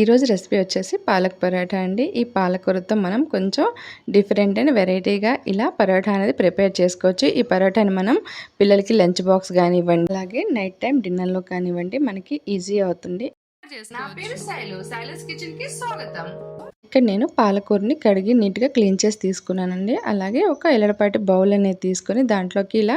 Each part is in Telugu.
ఈరోజు రెసిపీ వచ్చేసి పాలక్ పరోటా అండి. ఈ పాలకూరతో మనం కొంచెం డిఫరెంట్ అండ్ వెరైటీగా ఇలా పరోటా అనేది ప్రిపేర్ చేసుకోవచ్చు. ఈ పరోటాని మనం పిల్లలకి లంచ్ బాక్స్ కానివ్వండి అలాగే నైట్ టైం డిన్నర్లో కానివ్వండి మనకి ఈజీ అవుతుంది. నా పేరు శైలు. శైలస్ కిచెన్కి స్వాగతం. ఇక్కడ నేను పాలకూరని కడిగి నీట్గా క్లీన్ చేసి తీసుకున్నానండి. అలాగే ఒక ఎల్లడపాటి బౌల్ అనేది తీసుకొని దాంట్లోకి ఇలా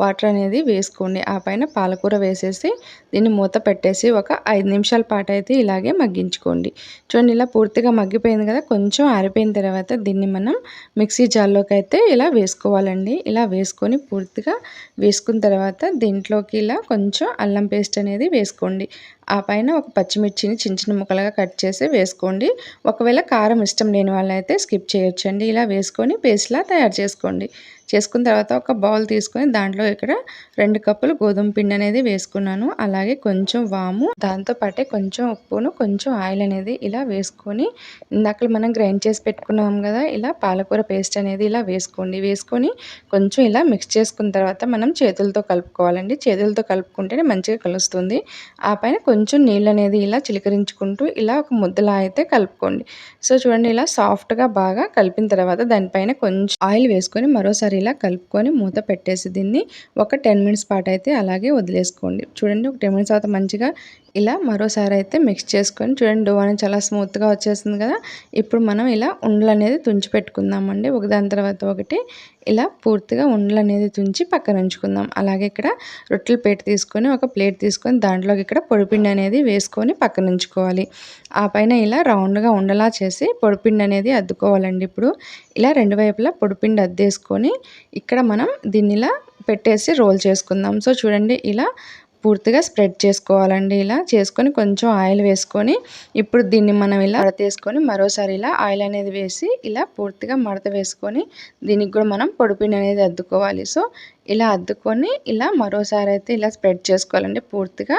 వాటర్ అనేది వేసుకోండి. ఆ పైన పాలకూర వేసేసి దీన్ని మూత పెట్టేసి ఒక ఐదు నిమిషాల పాటు అయితే ఇలాగే మగ్గించుకోండి. చూడండి ఇలా పూర్తిగా మగ్గిపోయింది కదా కొంచెం ఆరిపోయిన తర్వాత దీన్ని మనం మిక్సీ జార్లోకి అయితే ఇలా వేసుకోవాలండి. ఇలా వేసుకొని పూర్తిగా వేసుకున్న తర్వాత దీంట్లోకి ఇలా కొంచెం అల్లం పేస్ట్ అనేది వేసుకోండి. ఆ పైన ఒక పచ్చిమిర్చిని చిన్న చిన్న ముక్కలుగా కట్ చేసి వేసుకోండి. ఒకవేళ కారం ఇష్టం లేని వాళ్ళైతే స్కిప్ చేయొచ్చండి. ఇలా వేసుకొని పేస్ట్లా తయారు చేసుకోండి. చేసుకున్న తర్వాత ఒక బౌల్ తీసుకొని దాంట్లో ఇక్కడ రెండు కప్పులు గోధుమ పిండి అనేది వేసుకున్నాను. అలాగే కొంచెం వాము దాంతో పాటే కొంచెం ఉప్పును కొంచెం ఆయిల్ అనేది ఇలా వేసుకొని ఇందాక మనం గ్రైండ్ చేసి పెట్టుకున్నాం కదా ఇలా పాలకూర పేస్ట్ అనేది ఇలా వేసుకోండి. వేసుకొని కొంచెం ఇలా మిక్స్ చేసుకున్న తర్వాత మనం చేతులతో కలుపుకోవాలండి. చేతులతో కలుపుకుంటేనే మంచిగా కలుస్తుంది. ఆ పైన కొంచెం నీళ్ళు అనేది ఇలా చిలకరించుకుంటూ ఇలా ఒక ముద్దలా అయితే కలుపుకోండి. సో చూడండి ఇలా సాఫ్ట్గా బాగా కలిపిన తర్వాత దానిపైన కొంచెం ఆయిల్ వేసుకొని మరోసారి ఇలా కలుపుకొని మూత పెట్టేసి దీన్ని ఒక టెన్ మినిట్స్ పాటు అయితే అలాగే వదిలేసుకోండి. చూడండి ఒక టెన్ మినిట్స్ తర్వాత మంచిగా ఇలా మరోసారి అయితే మిక్స్ చేసుకొని చూడండి డో అనేది చాలా స్మూత్గా వచ్చేస్తుంది కదా. ఇప్పుడు మనం ఇలా ఉండలు అనేది తుంచి పెట్టుకుందామండి. ఒకదాని తర్వాత ఒకటి ఇలా పూర్తిగా ఉండలు అనేది తుంచి పక్కన ఉంచుకుందాం. అలాగే ఇక్కడ రొట్టెల ప్లేట్ తీసుకొని ఒక ప్లేట్ తీసుకొని దాంట్లోకి ఇక్కడ పొడిపిండి అనేది వేసుకొని పక్కన ఉంచుకోవాలి. ఆ పైన ఇలా రౌండ్గా ఉండలా చేసి పొడిపిండి అనేది అద్దుకోవాలండి. ఇప్పుడు ఇలా రెండు వైపులా పొడిపిండి అద్దేసుకొని ఇక్కడ మనం దీన్ని ఇలా పెట్టేసి రోల్ చేసుకుందాం. సో చూడండి ఇలా పూర్తిగా స్ప్రెడ్ చేసుకోవాలండి ఇలా. చేసుకొని కొంచెం ఆయిల్ వేసుకొని ఇప్పుడు దీన్ని మనం ఇలా మడత వేసుకొని మరోసారి ఇలా ఆయిల్ అనేది వేసి ఇలా పూర్తిగా మడత వేసుకొని దీనికి కూడా మనం పొడిపిండి అనేది అద్దుకోవాలి. సో ఇలా అద్దుకొని ఇలా మరోసారి అయితే ఇలా స్ప్రెడ్ చేసుకోవాలండి. పూర్తిగా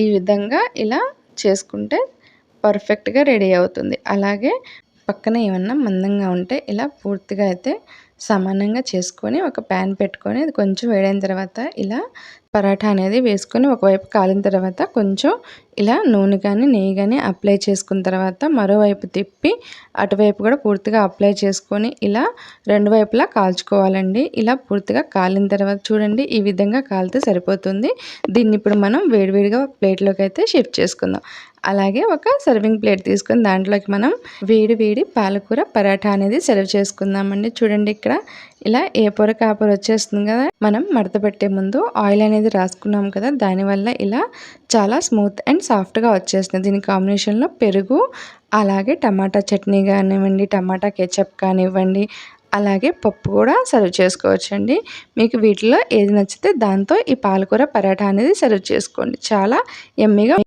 ఈ విధంగా ఇలా చేసుకుంటే పర్ఫెక్ట్గా రెడీ అవుతుంది. అలాగే పక్కన ఏమన్నా మందంగా ఉంటే ఇలా పూర్తిగా అయితే సమానంగా చేసుకొని ఒక ప్యాన్ పెట్టుకొని అది కొంచెం వేడైన తర్వాత ఇలా పరాఠా అనేది వేసుకొని ఒకవైపు కాలిన తర్వాత కొంచెం ఇలా నూనె కానీ నెయ్యి కానీ అప్లై చేసుకున్న తర్వాత మరోవైపు తిప్పి అటువైపు కూడా పూర్తిగా అప్లై చేసుకొని ఇలా రెండు వైపులా కాల్చుకోవాలండి. ఇలా పూర్తిగా కాలిన తర్వాత చూడండి ఈ విధంగా కాలితే సరిపోతుంది. దీన్ని ఇప్పుడు మనం వేడివేడిగా ప్లేట్లోకి అయితే షిఫ్ట్ చేసుకుందాం. అలాగే ఒక సర్వింగ్ ప్లేట్ తీసుకొని దాంట్లోకి మనం వేడి వేడి పాలకూర పరాఠా అనేది సర్వ్ చేసుకుందామండి. చూడండి ఇక్కడ. ఇలా ఏ పొర కాపర వచ్చేస్తుంది కదా మనం మడత పెట్టే ముందు ఆయిల్ అనేది రాసుకున్నాం కదా దానివల్ల ఇలా చాలా స్మూత్ అండ్ సాఫ్ట్గా వచ్చేస్తుంది. దీని కాంబినేషన్లో పెరుగు అలాగే టమాటా చట్నీ కానివ్వండి టమాటా కెచప్ కానివ్వండి అలాగే పప్పు కూడా సర్వ్ చేసుకోవచ్చండి. మీకు వీటిలో ఏది నచ్చితే దాంతో ఈ పాలకూర పరాఠా అనేది సర్వ్ చేసుకోండి. చాలా ఎమ్మీగా